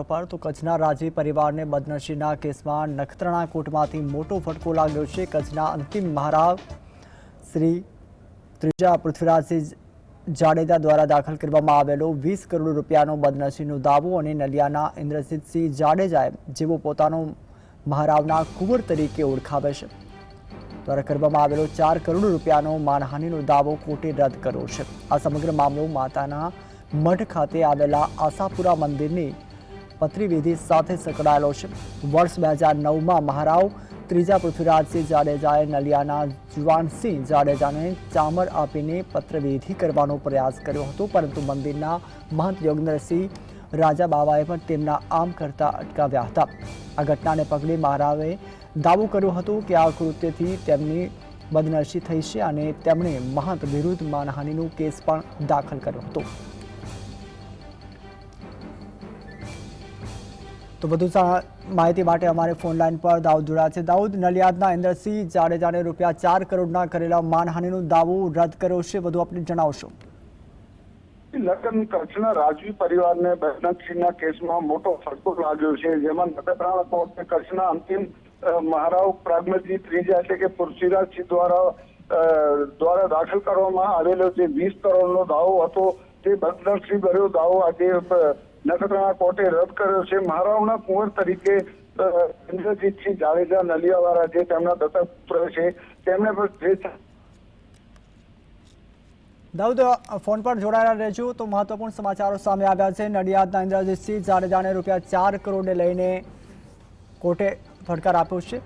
પર તો કચ્છના રાજી પરિવારને બદનસીના કેસમાં નખત્રાણા કોર્ટમાંથી મોટો ફટકો લાગ્યો છે. કચ્છના અંતિમ મહારાવ શ્રી ત્રીજા પૃથ્વીરાજસિંહ જાડેજા દ્વારા દાખલ કરવામાં આવેલો વીસ કરોડ રૂપિયાનો બદનસીનો દાવો અને નલિયાના ઇન્દ્રજીતસિંહ જાડેજાએ જેવો પોતાનો મહારાવના કુંવર તરીકે ઓળખાવે છે. દ્વારા કરવામાં આવેલો ચાર કરોડ રૂપિયાનો માનહાનિનો દાવો કોર્ટે રદ કર્યો છે. આ સમગ્ર મામલો માતાના મઠ ખાતે આવેલા આશાપુરા મંદિરની પત્રીવિધિ સાથે સંકળાયેલો છે. વર્ષ બે હજાર નવમાં મહારાવ ત્રીજા પૃથ્વીરાજસિંહ જાડેજાએ નલિયાના જુવાનસિંહ જાડેજાને ચામર આપીને પત્રવિધિ કરવાનો પ્રયાસ કર્યો હતો, પરંતુ મંદિરના મહંત યોગેન્દ્રસિંહ રાજા બાવાએ પણ તેમના આમ કરતા અટકાવ્યા હતા. આ ઘટનાને પગલે મહારાવે દાવો કર્યો હતો કે આ કૃત્યથી તેમની બદનશી થઈ છે અને તેમણે મહંત વિરુદ્ધ માનહાનિનો કેસ પણ દાખલ કર્યો હતો. તો વધુ માહિતી માટે અમારે ફોન લાઈન પર દાઉદ જોડાયા છે. દાઉદ, નલિયાદના ઇન્દ્રસિંહ જાડેજાને રૂપિયા ચાર કરોડના કરેલા માનહાનિનો દાવો રદ કર્યો છે. વધુ આપણે જણાવશો. લગ્ન કચ્છના રાજવી પરિવારને બજરંગસિંહના કેસમાં મોટો ફટકો લાગ્યો છે. જેમાં નખત્રાણા કોર્ટે કચ્છના અંતિમ મહારાવ પ્રાગમજી ત્રીજા એટલે કે પૃથ્વીરાજસિંહ દ્વારા દ્વારા દાખલ કરવામાં આવેલો જે વીસ કરોડનો દાવો હતો, તે બજરંગસિંહ ભર્યો દાવો આજે નખત્રાણા કોર્ટે રદ કર્યો છે. મહારાવના કુંવર તરીકે ઇન્દ્રજીતસિંહ જાડેજા, નલિયાવાળા જે તેમના દત્તક પુત્ર છે તેમણે પણ જે દાઉદ ફોન પર જોડાયેલા રહેજો. તો મહત્વપૂર્ણ સમાચારો સામે આવ્યા છે. નડિયાદના ઇન્દ્રજીતસિંહ જાડેજાને રૂપિયા ચાર કરોડને લઈને કોર્ટે પડકાર આપ્યો છે.